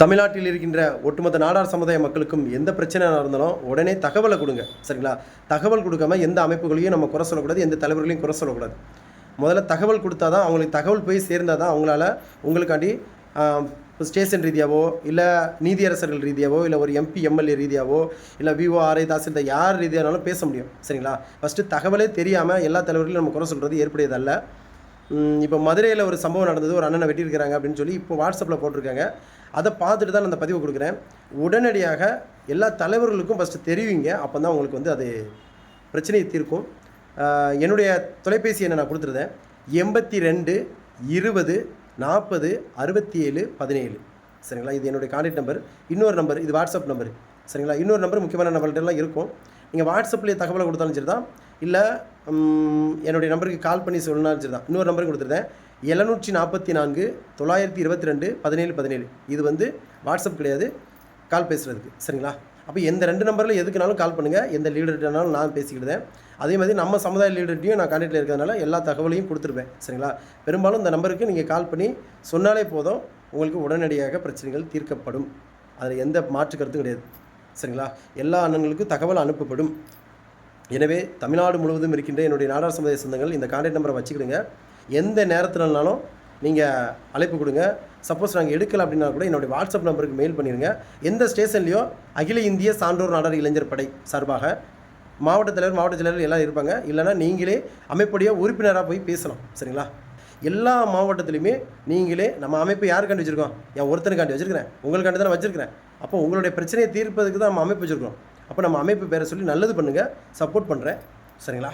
தமிழ்நாட்டில் இருக்கின்ற ஒட்டுமொத்த நாடார் சமுதாய மக்களுக்கும் எந்த பிரச்சனையாக இருந்தாலும் உடனே தகவலை கொடுங்க சரிங்களா? தகவல் கொடுக்காம எந்த அமைப்புகளையும் நம்ம குறை சொல்லக்கூடாது எந்த தலைவர்களையும் குறை சொல்லக்கூடாது. முதல்ல தகவல் கொடுத்தா தான் அவங்களுக்கு தகவல் போய் சேர்ந்தால் தான் அவங்களால உங்களுக்காண்டி ஸ்டேஷன் ரீதியாவோ இல்லை நீதியரசர்கள் ரீதியாவோ இல்லை ஒரு எம்பி எம்எல்ஏ ரீதியாவோ இல்லை விஓ ஆர்ஐ தாசில்தார் யார் ரீதியானாலும் பேச முடியும் சரிங்களா? ஃபஸ்ட்டு தகவலே தெரியாமல் எல்லா தலைவர்களையும் நம்ம குறை சொல்கிறது ஏற்புடையதல்ல. இப்போ மதுரையில் ஒரு சம்பவம் நடந்தது. ஒரு அண்ணனை வெட்டியிருக்கிறாங்க அப்படின்னு சொல்லி இப்போ வாட்ஸ்அப்பில் போட்டிருக்காங்க. அதை பார்த்துட்டு தான் நான் அந்த பதிவு கொடுக்குறேன். உடனடியாக எல்லா தலைவர்களுக்கும் ஃபஸ்ட்டு தெரிவிங்க. அப்போ தான் உங்களுக்கு வந்து அது பிரச்சனையை தீர்க்கும். என்னுடைய தொலைபேசி எண்ணை நான் கொடுத்துருந்தேன் எண்பத்தி ரெண்டு இருபது நாற்பது அறுபத்தி ஏழு பதினேழு. சரிங்களா? இது என்னுடைய கான்டாக்ட் நம்பர் இன்னொரு நம்பர் இது வாட்ஸ்அப் நம்பர் சரிங்களா? இன்னொரு நம்பர் முக்கியமான நம்பர்கிட்டலாம் இருக்கும். நீங்கள் வாட்ஸ்அப்லேயே தகவலை கொடுத்தாலும் சரி தான். இல்லை என்னுடைய நம்பருக்கு கால் பண்ணி சொன்னாலும் சரி தான். இன்னொரு நம்பருக்கு கொடுத்துருந்தேன். எழுநூற்றி நாற்பத்தி நான்கு தொள்ளாயிரத்தி இருபத்தி ரெண்டு பதினேழு பதினேழு. இது வந்து வாட்ஸ்அப் கிடையாது. கால் பேசுகிறதுக்கு சரிங்களா? அப்போ எந்த ரெண்டு நம்பரில் எதுக்குனாலும் கால் பண்ணுங்கள் எந்த லீடர்கிட்டனாலும் நான் பேசிக்கிட்டேன் அதே மாதிரி நம்ம சமுதாய லீடர்கிட்டையும் நான் கான்டாக்டில் இருக்கிறதுனால எல்லா தகவலையும் கொடுத்துருப்பேன். சரிங்களா? பெரும்பாலும் இந்த நம்பருக்கு நீங்கள் கால் பண்ணி சொன்னாலே போதும் உங்களுக்கு உடனடியாக பிரச்சனைகள் தீர்க்கப்படும். அதில் எந்த மாற்று கருத்தும் கிடையாது. சரிங்களா? எல்லா அண்ணன்களுக்கும் தகவல் அனுப்பப்படும். எனவே தமிழ்நாடு முழுவதும் இருக்கின்ற என்னுடைய நாடார் சமுதாய சொந்தங்கள் இந்த கான்டாக்ட் நம்பரை வச்சுக்கிடுங்க. எந்த நேரத்துலனாலும் நீங்கள் அழைப்பு கொடுங்க. சப்போஸ் நாங்கள் எடுக்கல அப்படின்னா கூட என்னுடைய வாட்ஸ்அப் நம்பருக்கு மெயில் பண்ணிடுங்க. எந்த ஸ்டேஷன்லையோ அகில இந்திய சான்றோர் நாடார் இளைஞர் படை சார்பாக மாவட்ட தலைவர் மாவட்ட செயலர் எல்லாம் இருப்பாங்க. இல்லைன்னா நீங்களே அமைப்புடைய உறுப்பினராக போய் பேசலாம். சரிங்களா? எல்லா மாவட்டத்துலையுமே நீங்களே நம்ம அமைப்பு யாருக்காண்டி வச்சுருக்கோம்? என் ஒருத்தனுக்காண்டி வச்சுருக்கிறேன். உங்களுக்காண்டி தான் வச்சுருக்கிறேன். அப்போ உங்களுடைய பிரச்சனையை தீர்ப்பதுக்கு தான் நம்ம அமைப்பு வச்சுருக்கோம் அப்போ நம்ம அமைப்பு பேரை சொல்லி நல்லது பண்ணுங்கள் சப்போர்ட் பண்ணுறேன் சரிங்களா?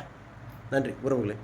நன்றி உறவுகளே.